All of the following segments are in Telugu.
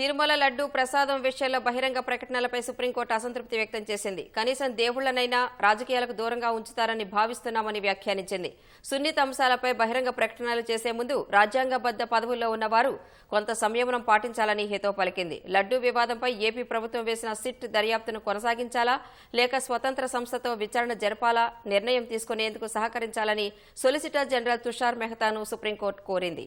తిరుమల లడ్డు ప్రసాదం విషయంలో బహిరంగ ప్రకటనలపై సుప్రీంకోర్టు అసంతృప్తి వ్యక్తం చేసింది. కనీసం దేవుళ్ళనైనా రాజకీయాలకు దూరంగా ఉంచుతారని భావిస్తున్నామని వ్యాఖ్యానించింది. సున్నిత అంశాలపై బహిరంగ ప్రకటనలు చేసే ముందు రాజ్యాంగబద్ద పదవుల్లో ఉన్నవారు కొంత సంయమనం పాటించాలని హేతో పలికింది. లడ్డూ వివాదంపై ఏపీ ప్రభుత్వం వేసిన సిట్ దర్యాప్తును కొనసాగించాలా లేక స్వతంత్ర సంస్థతో విచారణ జరపాలా నిర్ణయం తీసుకునేందుకు సహకరించాలని సొలిసిటర్ జనరల్ తుషార్ మెహతాను సుప్రీంకోర్టు కోరింది.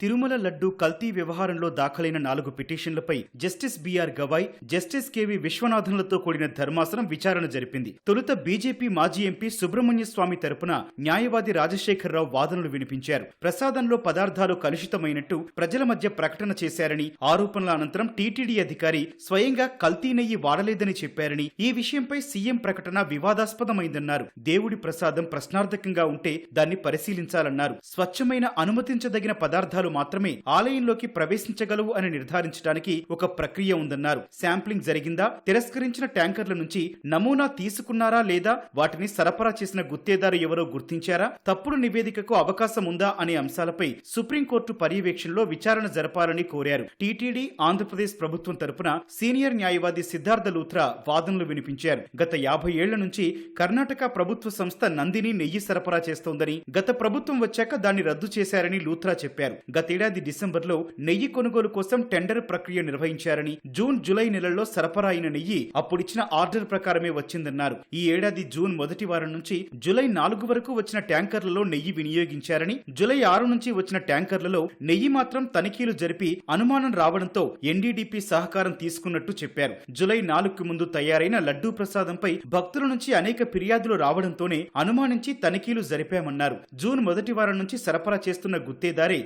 తిరుమల లడ్డు కల్తీ వ్యవహారంలో దాఖలైన నాలుగు పిటిషన్లపై justice BR Gavai justice KV విశ్వనాథన్లతో కూడిన ధర్మాసనం విచారణ జరిపింది. తొలుత బీజేపీ మాజీ ఎంపీ సుబ్రహ్మణ్య స్వామి తరపున న్యాయవాది రాజశేఖరరావు వాదనలు వినిపించారు. ప్రసాదంలో పదార్థాలు కలుషితమైనట్టు ప్రజల మధ్య ప్రకటన చేశారని ఆరోపణల అనంతరం టీటీడీ అధికారి స్వయంగా కల్తీ నెయ్యి వాడలేదని చెప్పారని ఈ విషయంపై సీఎం ప్రకటన వివాదాస్పదమైందన్నారు. దేవుడి ప్రసాదం ప్రశ్నార్థకంగా ఉంటే దాన్ని పరిశీలించాలన్నారు. స్వచ్ఛమైన అనుమతించదగిన పదార్థాలు మాత్రమే ఆలయంలోకి ప్రవేశించగలవు అని నిర్ధారించడానికి ఒక ప్రక్రియ ఉందన్నారు. శాంప్లింగ్ జరిగిందా? తిరస్కరించిన ట్యాంకర్ల నుంచి నమూనా తీసుకున్నారా లేదా? వాటిని సరఫరా చేసిన గుత్తేదారు ఎవరో గుర్తించారా? తప్పుడు నివేదికకు అవకాశం ఉందా అనే అంశాలపై సుప్రీంకోర్టు పర్యవేక్షణలో విచారణ జరపాలని కోరారు. టీటీడీ ఆంధ్రప్రదేశ్ ప్రభుత్వం తరపున సీనియర్ న్యాయవాది సిద్ధార్థ లూథ్రా వాదనలు వినిపించారు. గత యాభై ఏళ్ళ నుంచి కర్ణాటక ప్రభుత్వ సంస్థ నందిని నెయ్యి సరఫరా చేస్తోందని గత ప్రభుత్వం వచ్చాక దాన్ని రద్దు చేశారని లూథ్రా చెప్పారు. గతేడాది డిసెంబర్లో నెయ్యి కొనుగోలు కోసం టెండర్ ప్రక్రియ నిర్వహించారని జూన్ జూలై నెలల్లో సరఫరా అయిన నెయ్యి అప్పుడిచ్చిన ఆర్డర్ ప్రకారమే వచ్చిందన్నారు. ఈ ఏడాది జూన్ మొదటి వారం నుంచి జూలై నాలుగు వరకు వచ్చిన ట్యాంకర్లలో నెయ్యి వినియోగించారని జూలై ఆరు నుంచి వచ్చిన ట్యాంకర్లలో నెయ్యి మాత్రం తనిఖీలు జరిపి అనుమానం రావడంతో ఎన్డీడీపీ సహకారం తీసుకున్నట్టు చెప్పారు. జూలై నాలుగుకు ముందు తయారైన లడ్డూ ప్రసాదంపై భక్తుల నుంచి అనేక ఫిర్యాదులు రావడంతోనే అనుమానించి తనిఖీలు జరిపామన్నారు. జూన్ మొదటి వారం నుంచి సరఫరా చేస్తున్న గుత్తేదారే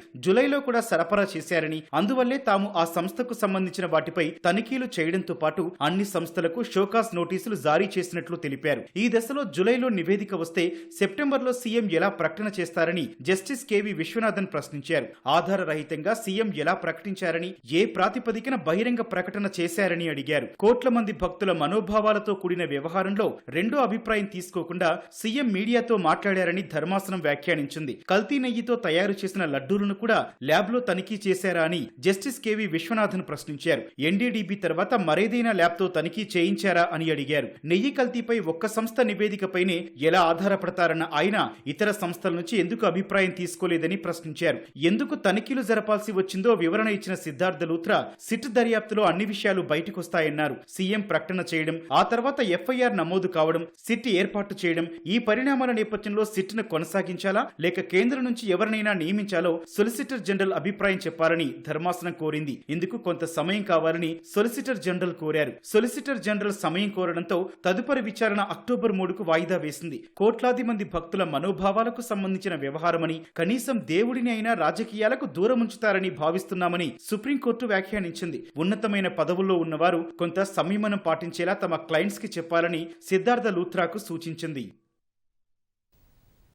జూలైలో కూడా సరఫరా చేశారని అందువల్లే తాము ఆ సంస్థకు సంబంధించిన వాటిపై తనిఖీలు చేయడంతో పాటు అన్ని సంస్థలకు షోకాస్ నోటీసులు జారీ చేసినట్లు తెలిపారు. ఈ దశలో జూలైలో నివేదిక వస్తే సెప్టెంబర్లో సీఎం ఎలా ప్రకటన చేస్తారని జస్టిస్ కేవి విశ్వనాథన్ ప్రశ్నించారు. ఆధార రహితంగా సీఎం ఎలా ప్రకటించారని ఏ ప్రాతిపదికన బహిరంగ ప్రకటన చేశారని అడిగారు. కోట్ల మంది భక్తుల మనోభావాలతో కూడిన వ్యవహారంలో రెండో అభిప్రాయం తీసుకోకుండా సీఎం మీడియాతో మాట్లాడారని ధర్మాసనం వ్యాఖ్యానించింది. కల్తీ నెయ్యితో తయారు చేసిన లడ్డూలను కూడా ల్యాబ్లో తనిఖీ చేశారా అని జస్టిస్ కేవి విశ్వనాథన్ ప్రశ్నించారు. ఎన్డీడీబీ తర్వాత మరేదైనా ల్యాబ్తో తనిఖీ చేయించారా అని అడిగారు. నెయ్యి కల్తీపై ఒక్క సంస్థ నివేదికపైనే ఎలా ఆధారపడతారన్న ఆయన ఇతర సంస్థల నుంచి ఎందుకు అభిప్రాయం తీసుకోలేదని ప్రశ్నించారు. ఎందుకు తనిఖీలు జరపాల్సి వచ్చిందో వివరణ ఇచ్చిన సిద్ధార్థ లూత్రా సిట్ దర్యాప్తులో అన్ని విషయాలు బయటకొస్తాయన్నారు. సీఎం ప్రకటన చేయడం ఆ తర్వాత ఎఫ్ఐఆర్ నమోదు కావడం సిట్ ఏర్పాటు చేయడం ఈ పరిణామాల నేపథ్యంలో సిట్ను కొనసాగించాలా లేక కేంద్రం నుంచి ఎవరినైనా నియమించాలో సొలిసిటర్ జనరల్ అభిప్రాయం చెప్పాలని ధర్మాసనం కోరింది. ఇందుకు కొంత సమయం కావాలని సొలిసిటర్ జనరల్ కోరారు. సొలిసిటర్ జనరల్ సమయం కోరడంతో తదుపరి విచారణ అక్టోబర్ మూడుకు వాయిదా వేసింది. కోట్లాది మంది భక్తుల మనోభావాలకు సంబంధించిన వ్యవహారమని కనీసం దేవుడిని అయినా రాజకీయాలకు దూరం ఉంచుతారని భావిస్తున్నామని సుప్రీంకోర్టు వ్యాఖ్యానించింది. ఉన్నతమైన పదవుల్లో ఉన్నవారు కొంత సంయమనం పాటించేలా తమ క్లయింట్స్కి చెప్పాలని సిద్ధార్థ లూథ్రాకు సూచించింది.